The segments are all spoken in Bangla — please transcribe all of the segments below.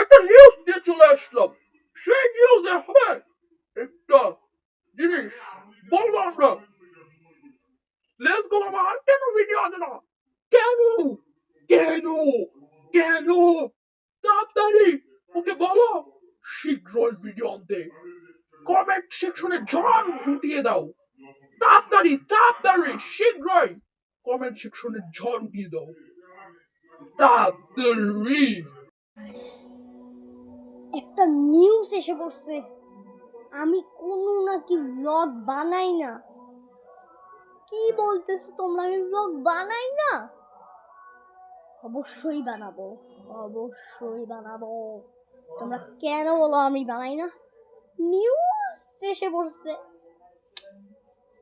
একটা নিউজ দিয়ে চলে আসলাম। সেই নিউজে হবে একটা জিনিস। বলব আমরা। লেস গো আর কেন ভিডিও আনে না? কেন? কেন? কেন? তাড়াতাড়ি। ওকে বলো, শীঘ্রই ভিডিও আনতে। কমেন্ট সেকশনে ঝড় উঠিয়ে দাও। তাড়াতাড়ি তাড়াতাড়ি, শীঘ্রই। কমেন্ট সেকশনে ঝড় উঠিয়ে দাও। একটা নিউজ এসে পড়ছে। আমি কোনো নাকি ব্লগ বানাই না। কি বলতেছো তোমরা? আমি ব্লগ বানাই না? অবশ্যই বানাবো অবশ্যই বানাবো। তোমরা কেন বলো আমি বানাই না? নিউজ এসে পড়ছে।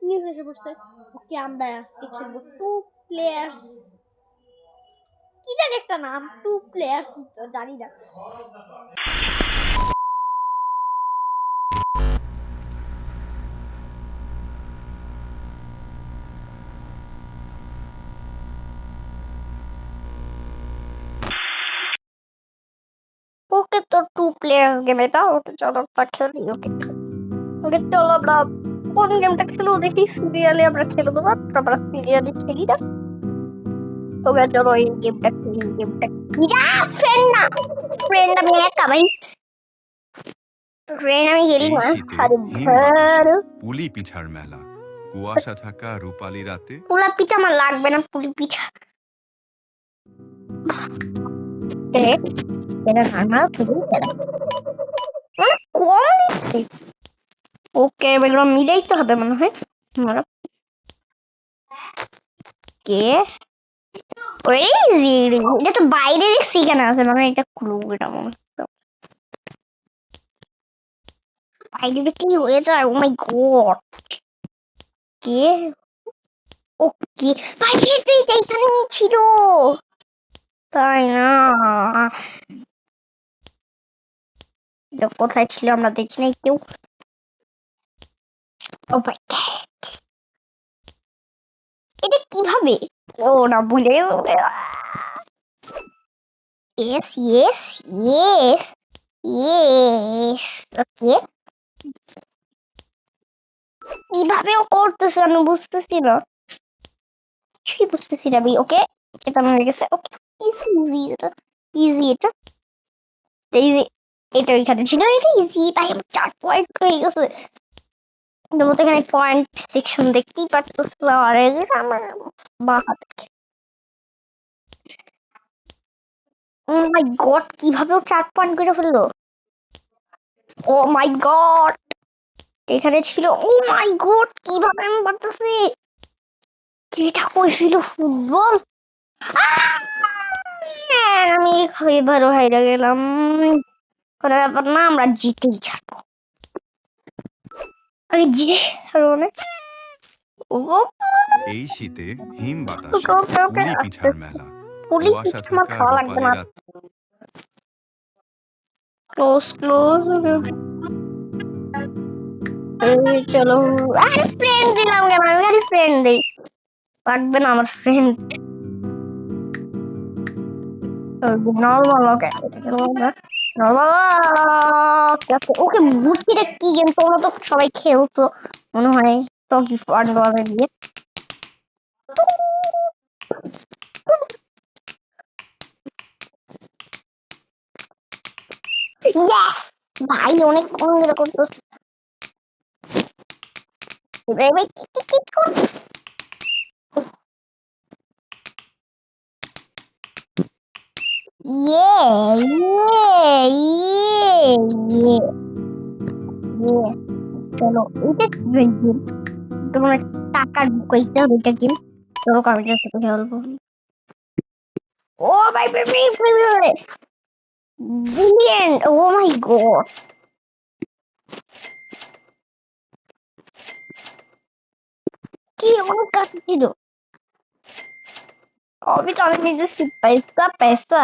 নিউজ এসে পড়ছে। ওকে আমরা আজকে খেলব টু প্লেয়ার্স কি জানি একটা নাম, টু প্লেয়ার্স জানি না। ওকে তো টু প্লেয়ার্স গেম এটা ওকে চলো আমরা খেলি, ওকে। ওকে চলো আমরা, কোন গেমটা খেলব দেখি? সিরিয়ালে আমরা খেলব না আমরা সিরিয়ালে খেলি না। চলো এই গেমটা গেমটা যা ফ্রেন্ড না ফ্রেন্ড আমি একা ভাই। ফ্রেন্ড আমি খেলি না আরে ধর। পুলি পিঠার মেলা। কুয়াশা থাকা রূপালি রাতে। পুলা পিঠা আমার লাগবে না পুলি পিঠা। এটা আমরা খেলি কম দিচ্ছে। ওকে এগুলো মিলেই তো হবে মনে হয়। কে? এটা তো বাইরে দেখছি কেন? আছে মানে এটা ক্লু এটা মনে বাইরে হয়ে যায় ও মাই গড কে? ওকে বাইরে এটা এখানে ছিল। তাই না? কোথায় ছিল আমরা দেখি নাই কেউ? গড এটা কীভাবে? ও না ভুলে yes yes yes yes okay কীভাবে ও করতেছে আমি বুঝতেছি না কিছুই বুঝতেছি না ওকে এটা হয়ে গেছে ওকে ইজি এটা ইজি এটা ইজি এটা ওইখানে ছিল এটা ইজি তাই আমার চার পয়েন্ট হয়ে গেছে এখানে পয়েন্ট সেকশন দেখতেই আর আমার ও মাই গড কীভাবে ও চার পয়েন্ট করে ফেলল? ও মাই গড এখানে ছিল ও মাই গড কীভাবে আমি পারতেছি? এটা কইছিল ফুটবল? আমি এবার হাইরা গেলাম। কোনো ব্যাপার না, আমরা জিতেই ছাড়বো। আমি জিতে ছাড়বো এই শীতে হিম বাতাসে ওকে, ওকে, ওকে, পুলি পিঠার মেলা পুলি পিঠা আমার খাওয়া লাগবে না। ক্লোজ ক্লোজ এই চলো। আরে ফ্রেন্ড দিলাম কেন? আমি খালি ফ্রেন্ড দিই। লাগবে না আমার friend normal okay normal okay বুঝিটা কি গেম তোমরা তো সবাই খেলছো মনে হয় দিয়ে ভাই অনেক কম করে করতেছে এবার এবার কি কি কি কর ইয়ে ইয়ে ইয়ে ইয়ে ইয়ে চলো এটা কি হয়েছে তোমার টাকা ঢুকাইতে হবে এটা কি চলো কম্পিউটার সাথে খেলব ও ভাই ভাই ভাই ভাই ভাই Brilliant! Oh my god! কি অনেক কাছে ছিল আমি তো অনেক নিজেছি পয়সা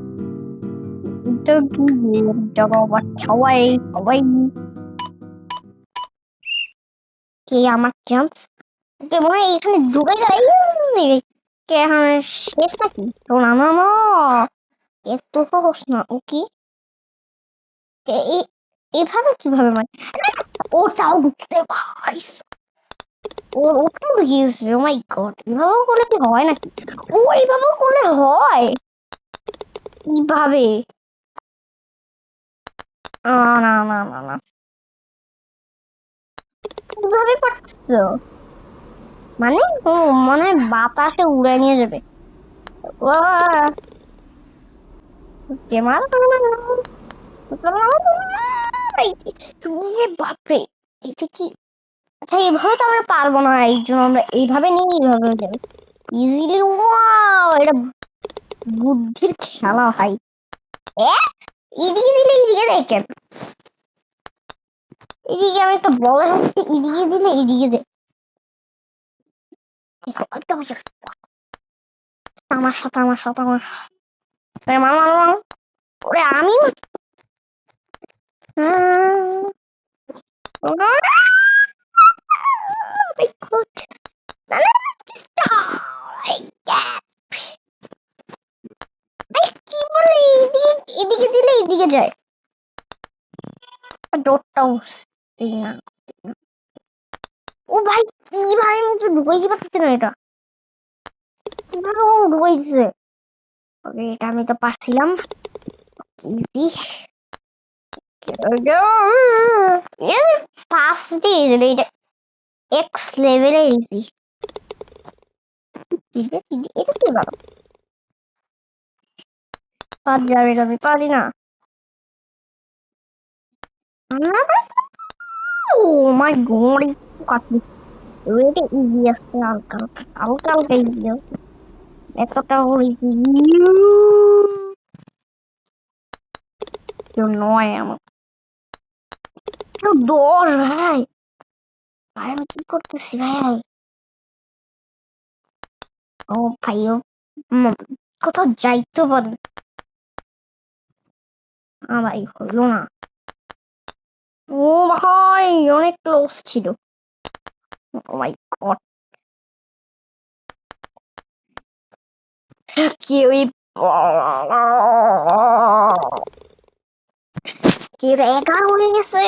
এখানে ঢুকে কে শেষ নাকি না না না ও কি এভাবে কীভাবে মানে ঢুকতে ও ওটাও ঢুকিয়েছে ও মাই গড এভাবেও করলে কি হয় নাকি ও এইভাবেও করলে হয় কীভাবে মানে ও মানে বাতাসে উড়ে নিয়ে যাবে। বাপরে, এটা কি? আচ্ছা এভাবে তো আমরা পারব না, এই জন্য আমরা এইভাবে নিয়ে এইভাবে যাবে। ইজিলি ওয়াও এটা বুদ্ধির খেলা এ? এদিকে দিলে এদিকে দেখেন এদিকে আমি একটা বল হাঁটছি এদিকে দিলে এদিকে দে দেখো, একদম ঠিক। আমার সাথে আমার সাথে আমার সাথে মামা মামা ওরে আমি আহ, ওরে, my God. না, না, না, stop. I can't. এই কি বলে এদিকে দিলে এদিকে যায়। ডোরটাও এই না। ও ভাই কীভাবে মুখে ঢুকাই না এটা? কীভাবে ও ঢুকাই দিছে? ওকে এটা আমি তো পারছিলাম। ইজি ফার্স্ট এক্স লেভেলে ইজি এটা কি ভালো? পার যাবে যাবে পারি না ও মাই গড এতটা হয়েছে নয় আমার কেউ দশ ভাই ভাই কি করতেছি ভাই ও ভাই ও কোথাও যাইতে পারে না ভাই হইল না ও ভাই, অনেক ক্লোজ ছিল। ও মাই গড কেউই কেউ এগারো হয়ে গেছে?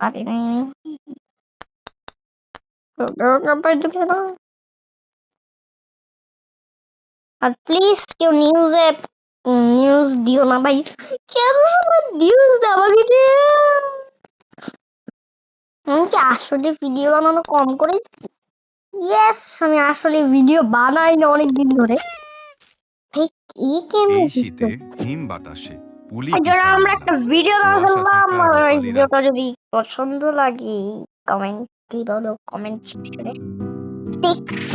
পারি নাই আর প্লিজ কেউ নিউজে নিউজ দিও না ভাই। কেন নিউজ দেওয়া গেছে আমি কি আসলে ভিডিও বানানো কম করে? ইয়েস আমি আসলে ভিডিও বানাই না ধরে। এই জন্য পিঠার আমরা একটা ভিডিও বানালাম এই ভিডিওটা যদি পছন্দ লাগে কমেন্ট দিলো কমেন্ট সেকশনে দেখছ?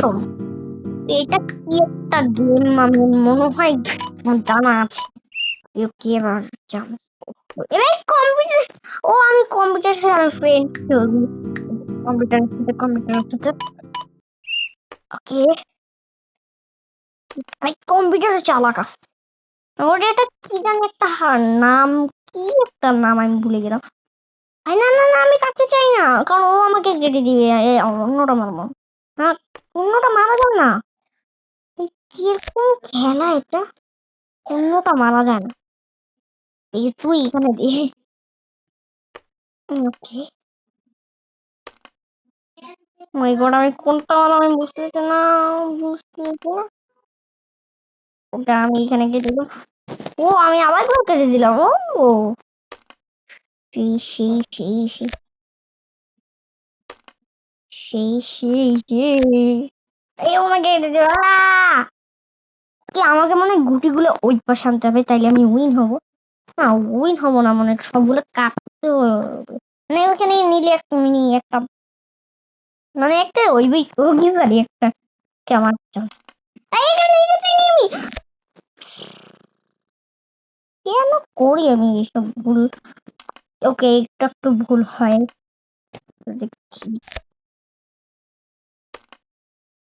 এটা কি একটা গেম? আমি মনে হয় জানা আছে। কি কম্পিউটার, ও আমি কম্পিউটার সাথে আমার ফ্রেন্ড কম্পিউটার সাথে কম্পিউটার সাথে ওকে। কম্পিউটারে চালাক আছে। ওর এটা কি জানি একটা নাম, কি একটা নাম আমি ভুলে গেলাম। আই না না না, আমি কাটতে চাই না। কারণ ও আমাকে কেটে দিবে। অন্যটা মারবো। না, অন্যটা মারা যাবে না। কীরকম খেলা এটা? অন্যটা মারা যায় না। তুই এখানে দিয়ে ওকে। মাই গড আমি কোনটা মারলাম আমি বুঝতে না বুঝতে না। ওটা আমি এখানে কেটে দিলাম ও, আমি আবার কেউ কেটে দিলাম, ও। সেই সেই সেই সেই। সেই সেই সেই। এই আমাকে কেটে দিল, আহ! কি আমাকে মনে হয় গুটিগুলো ওই পাশে আনতে হবে, তাইলে আমি উইন হব। না, উইন হব না, মনে সবগুলো কাটতে। মানে ওখানে নিলে একটা মিনি একটা মানে একটা ওই বই কি জানি একটা কেমন কেন করি আমি এইসব ভুল? ওকে, একটু একটু ভুল হয়। দেখছি।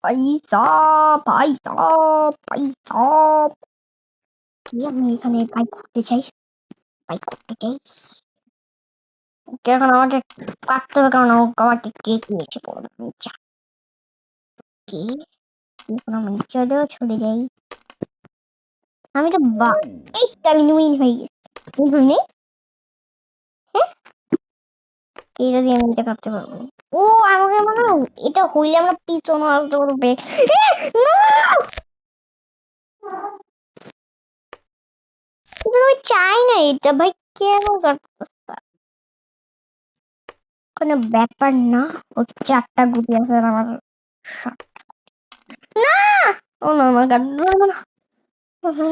পয়সা পয়সা পয়সা কি আমি এখানে বাইক করতে চাই বাইক করতে চাই এখন আমাকে কাটতে হবে কারণ আমাকে আমাকে কে দিয়েছে বলো আমি যা কে এখন আমি চলেও চলে যাই আমি তো বা এই আমি উইন হয়ে গেছি নেই এটা দিয়ে আমি এটা কাটতে পারব ও আমাকে এটা হইলে আমরা পিছনে কিন্তু আমি চাই না এটা, ভাই, কেন কাটতেছে কোনো ব্যাপার না, ও চারটা গুটি আছে আর আমার না! ও না, আমার পারব না।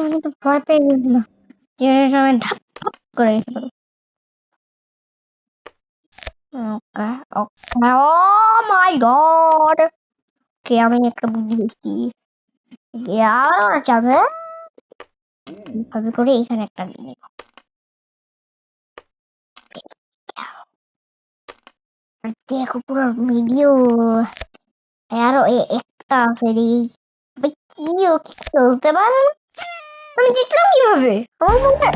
আমি তো ভয় পেয়ে গেছিলাম যে করে ওকে ওকে ও মাই গড কে আমি একটা বুদ্ধি দিচ্ছি আর চাঁদে এইভাবে করে এখানে একটা দিয়ে নেব দেখো পুরো ভিডিও আরও একটা আছে রে কি ও কি চলতে পারে আমি জিতলাম কীভাবে আমার মনে হয়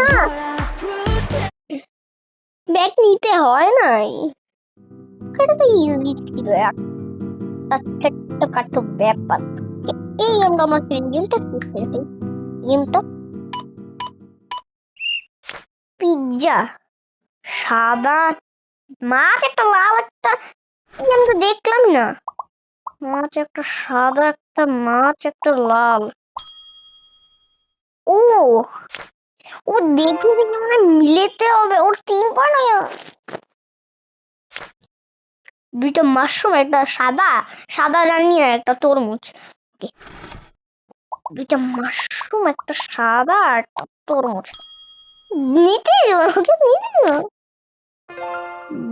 না ব্যাগ নিতে হয় নাই। এটা তো ইজি ছিল একটা ছোট্টখাটো ব্যাপার। এই আমরা আমার গেমটা করতে গেমটা পিৎজা সাদা, মাছ, একটা লাল, একটা আমি তো দেখলামই না। মাছ, একটা সাদা, একটা মাছ, একটা লাল। ও! ও দেখে দেখে মিলেতে হবে। ওর তিন পয়েন্ট হয়ে দুইটা মাশরুম একটা সাদা সাদা জানি আর একটা তরমুজ। দুইটা মাশরুম একটা সাদা আর তরমুজ। নিতে ওকে, নিতে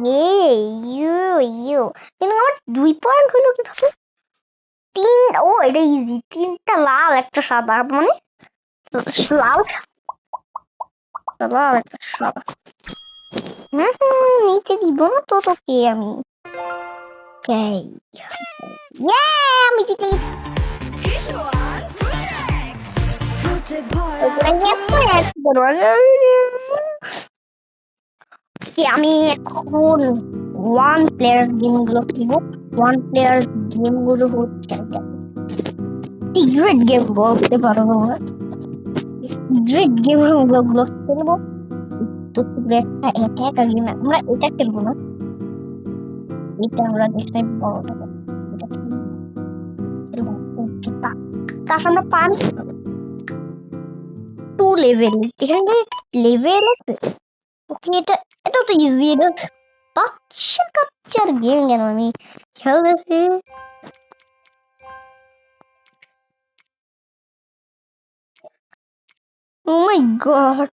এ ইউ ইউ। কিন্তু আমার দুই পয়েন্ট হলো কীভাবে? তিন, ও, এটা ইজি তিনটা লাল, একটা সাদা মানে লাল। লাল একটা সাদা হুম হুম, নিতে দিব না তো তোকে আমি আমি জিতে আমি এখন ওয়ান প্লেয়ার গেমগুলো খেলব ওয়ান প্লেয়ার গেমগুলো হচ্ছে সিক্রেট গেম বলতে পারো তো একটা আমরা এটা খেলব না। এটা আমরা হচ্ছে তা- তার সামনে পান টু লেভেল এখানে লেভেল আছে, ওকে এটা এটা তো ইজি এটা বাচ্চা কাচ্চার গেম কেন আমি খেলতেছি? ও মাই গড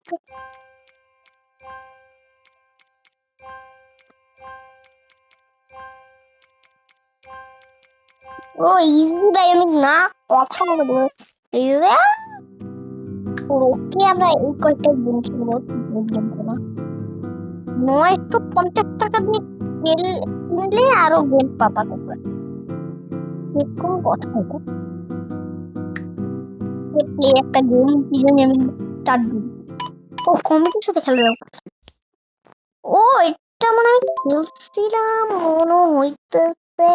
ও ইজি আমি না কথা বলব। ওকে আমরা এই কয়েকটা গেম খেলব গেম খেলা নয়শো পঞ্চাশ টাকা দিয়ে কিনলে আরও গেম পাবা তোমরা। এরকম কথা একটা গেম আমি স্টার্ট দিই। ও, কমিটির সাথে খেলা ও, এটা মানে আমি মনে হইতেছে।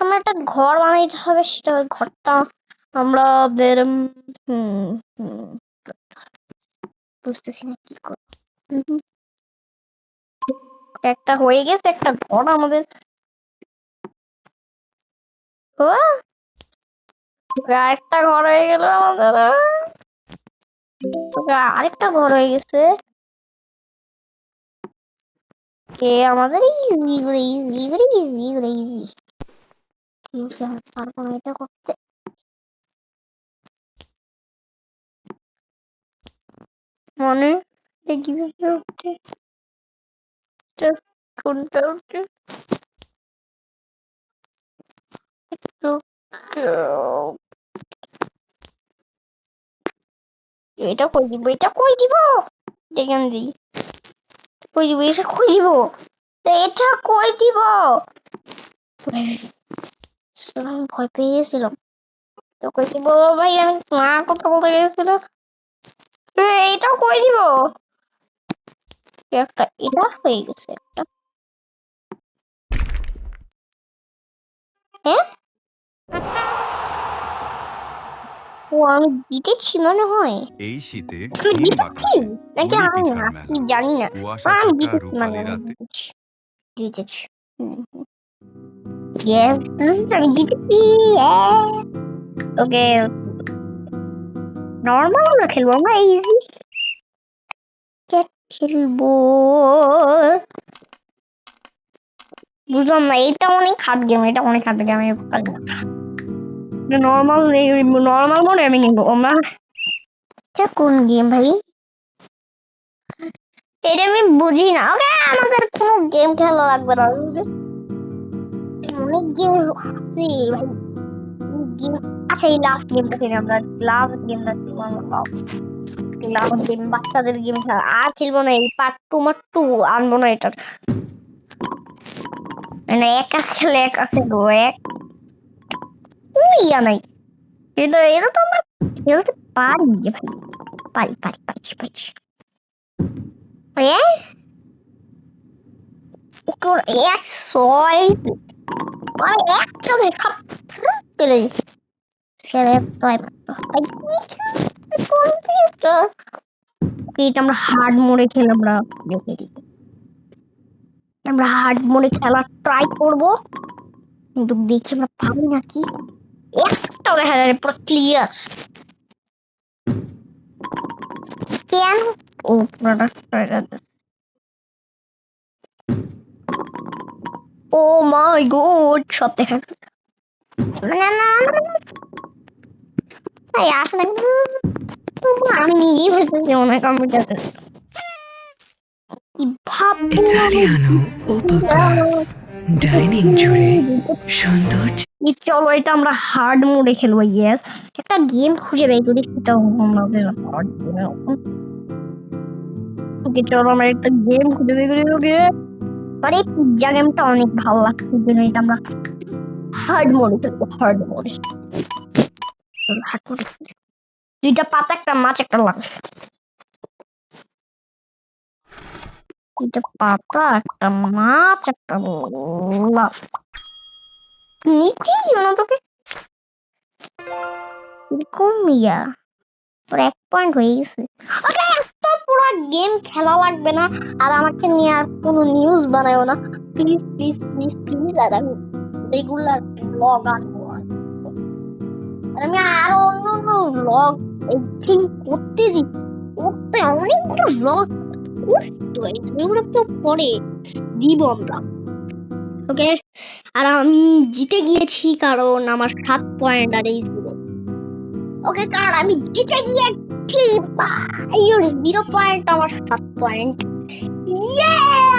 আমরা একটা ঘর বানাইতে হবে, সেটা ওই ঘরটা আমরা বুঝতেছি না কি। একটা হয়ে গেছে, একটা ঘর আমাদের। ও আরেকটা ঘর হয়ে গেল আমাদের আরেকটা ঘর হয়ে গেছে। কে আমাদের ইজি করে ইজি করে ইজি করে ইজি না এটা করতে। মানে কীভাবে কোনটা উঠছে? এটা কই দিব এটা কই দিব দেখেন দি কই দিব এটা কই দিব এটা কই দিব আমি ভয় পেয়ে গেছিলাম তো কই দিব ভাই আমি না কথা বলতে গেছিলাম এটা কই দিব একটা এটা হয়ে গেছে একটা হ্যাঁ ও আমি জিতেছি মনে হয়। এই শীতে জিতেছি নাকি আমি না জানি না। আমি জিতেছি মানে আমি জিতেছি। আমি জিতেছি। ওকে নর্মাল খেলব আমরা ইজি খেলব? বুঝলাম না এটা অনেক হার্ড গেম এটা অনেক হার্ড গেম আমি নর্মাল নর্মাল মনে আমি নিবো আমরা এটা কোন গেম ভাই এটা আমি বুঝি না ওকে আমাদের কোনো গেম খেলা লাগবে না অনেক গেম আছে ভাই গেম আচ্ছা এই লাস্ট গেমটা খেলি আমরা লাস্ট গেমটা খেলব আমরা লাস্ট গেম বাচ্চাদের গেম খেলা আর খেলব না এই পার্ট টু মার টু আনব না মানে একা খেলে একা খেলব এক আমরা খেলতে আমরা হার্ড মোডে খেলে আমরা দেখে আমরা হার্ড মোডে ট্রাই করব। কিন্তু দেখি আমরা পারি নাকি? একটা দেখা যায় পুরো ক্লিয়ার কেন ও পুরোটা ও মাই গড সব দেখা যাচ্ছে। না না না না, না। এই আসলে আমি নিজেই বুঝতেছি হয় কম্পিউটার ইতালিয়ানো উপর ক্লাস ডাইনিং জুড়ে সৌন্দর্য এই চলো, এটা আমরা হার্ড মোডে খেলব ইয়েস একটা গেম খুঁজে বের করি, সেটা আমাদের হার্ড ওকে, চলো, আমরা একটা গেম খুঁজে বের করি, ওকে। আর পিজ্জা গেমটা অনেক ভালো লাগছে এটা আমরা হার্ড মোডে খেলব হার্ড মোডে হার্ড মোডে দুইটা পাতা, একটা মাছ, একটা লাল দুইটা পাতা একটা মাছ একটা লাল নিচে না তোকে ইয়া ওর এক পয়েন্ট হয়ে গেছে ওকে এত পুরো গেম খেলা লাগবে না আর আমাকে নিয়ে আর কোনো নিউজ বানায়ও না প্লিজ প্লিজ প্লিজ প্লিজ আর আমি রেগুলার ব্লগ আনব আর আমি আরও অন্য অন্য ব্লগ এডিটিং করতে দিই করতে অনেকগুলো ব্লগ এগুলো তো পরে দিব আমরা। ওকে আর আমি জিতে গিয়েছি কারণ আমার সাত পয়েন্ট আর এই জিরো ওকে কারণ আমি জিতে গিয়েছি জিরো পয়েন্ট আমার সাত পয়েন্ট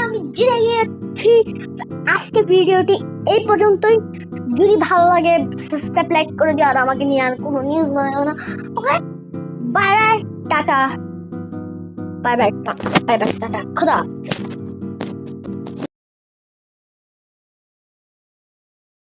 আমি জিতে গিয়েছি। আজকে ভিডিওটি এই পর্যন্তই। যদি ভালো লাগে সাবস্ক্রাইব লাইক করে দিও। আর আমাকে নিয়ে আর কোনো নিউজ বানাও না। Okay bye bye tata. Bye bye tata bye bye tata খোদা হাফেজ।